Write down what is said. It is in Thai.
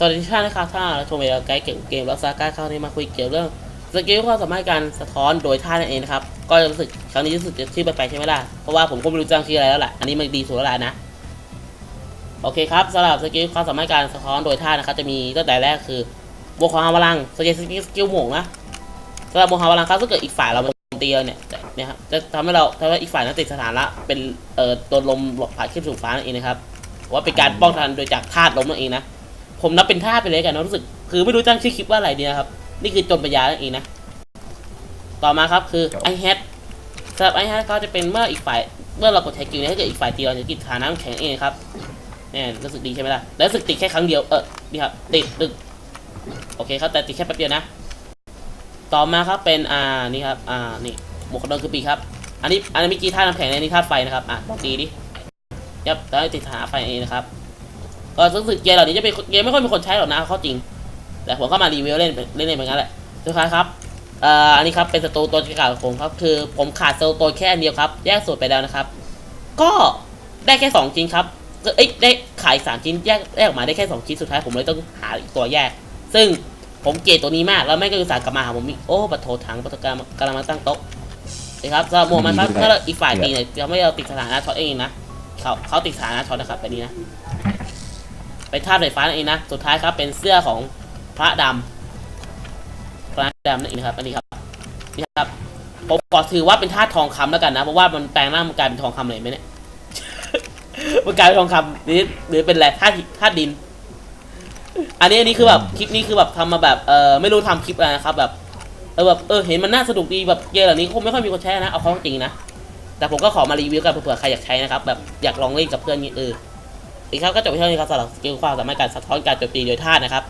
สวัสดีท่านนะครับถ้าเราชมเอลไกด์เก่งเกมแล้วซาก้าเข้านี้มาคุยเกี่ยวเรื่องสกิลความสามารถการสะท้อนโดยท่านั่นเองนะครับ ก็รู้สึกครั้งนี้รู้สึกจะชื่อแปๆใช่ไหมล่ะ เพราะว่าผมก็ไม่รู้จังชื่ออะไรแล้วแหละอันนี้มันดีสุดแล้วล่ะนะ โอเคครับสำหรับสกิลความสามารถการสะท้อนโดยท่านะครับจะมีตั้งแต่แรกคือบวกของฮาลังสกิลสกิลสกิลหม่งนะสำหรับบวกฮาวลังครับถ้าเกิดอีกฝ่ายเราโจมตีเราเนี่ยจะเนี่ยครับจะทำให้เราทำให้อีกฝ่ายนั้นติดสถานะเป็นเอ่อโดนลมหลบผ่านขึ้นสู่ฟ้านั่นเองนะครับว่าเป็นการป้องกันโดยจากธาตุลมนั่นเองนะ ผมนับเป็นท่าไปเลยกันนะรู้สึก คือไม่รู้ตั้งชื่อคลิปว่าอะไรดีนะครับ นี่คือจนปัญญานั่นเองนะ ต่อมาครับคือไอแฮดสำหรับไอแฮดก็จะเป็นเมื่ออีกฝ่าย เมื่อเรากดใช้กิลเนี่ยถ้าเกิดอีกฝ่ายตีเราจะกินฐานะน้ำแข็งเองครับเนี่ยรู้สึกดีใช่ไหมล่ะ แล้วรู้สึกติดแค่ครั้งเดียว เออนี่ครับ ติดดึกโอเคครับ แต่ติดแค่แป๊บเดียวนะ ต่อมาครับเป็น อ่า นี่ครับ อ่า นี่ หมวกกระดองคือปีกครับ อันนี้ อันนี้เมื่อกี้ท่าน้ำแข็งในนี้ธาตุไฟนะครับ อะลองตีดิยับแล้วติดฐานะไฟเองนะครับ ก็รู้สึกเกมเหล่านี้จะเป็นเกมไม่ค่อยมีคนใช้หรอกนะเข้าจริง แต่ผมก็มารีวิวเล่นเล่นเล่นเหมือนกันแหละสุดท้ายครับเอ่ออันนี้ครับเป็นสตูตัวที่เก่าของผมครับคือผมขาดสตูตัวแค่อันเดียวครับ แยกส่วนไปแล้วนะครับ ก็ได้แค่สองชิ้นครับก็เอ้ยได้ขายสามชิ้นแยกแยกออกมาได้แค่สองชิ้นสุดท้ายผมเลยต้องหาอีกตัวแยก ซึ่งผมเกลียดตัวนี้มากแล้วแม่งก็อุตส่าห์กลับมาหาผมอีกโอ้ปะโถถังปะโถกรรมกำลังมาตั้งโต๊ะนะครับสำหรับหมวกมันครับถ้าเราอีกฝ่ายตีเนี่ยจะไม่เราติดสถานะช็อตเองนะเขาเขาติดสถานะช็อตนะครับแบบนี้นะ เป็นท่าตุไฟฟ้านั่นเองนะ สุดท้ายครับเป็นเสื้อของพระดำพระดำนั่นเองนะครับอันนี้ครับนี่ครับผมขอถือว่าเป็นท่าตุทองคำแล้วกันนะ เพราะว่ามันแปลงร่างมันกลายเป็นทองคำเลยไหมเนี่ยมันกลายเป็นทองคำหรือหรือเป็นอะไรท่าตุธาตุดิน อันนี้อันนี้คือแบบคลิปนี้คือแบบทำมาแบบเออไม่รู้ทำคลิปอะไรนะครับ แบบเออแบบเออเห็นมันน่าสนุกดีแบบเกมเหล่านี้คงไม่ค่อยมีคนใช้นะเอาเข้าจริงนะแต่ผมก็ขอมารีวิวกันเผื่อใครอยากใช้นะครับแบบอยากลองเล่นกับเพื่อนนี่เออ อีกครับก็จบเท่านี้ครับสำหรับสกิลความสามารถการสะท้อนการโจมตีโดยธาตุนะครับ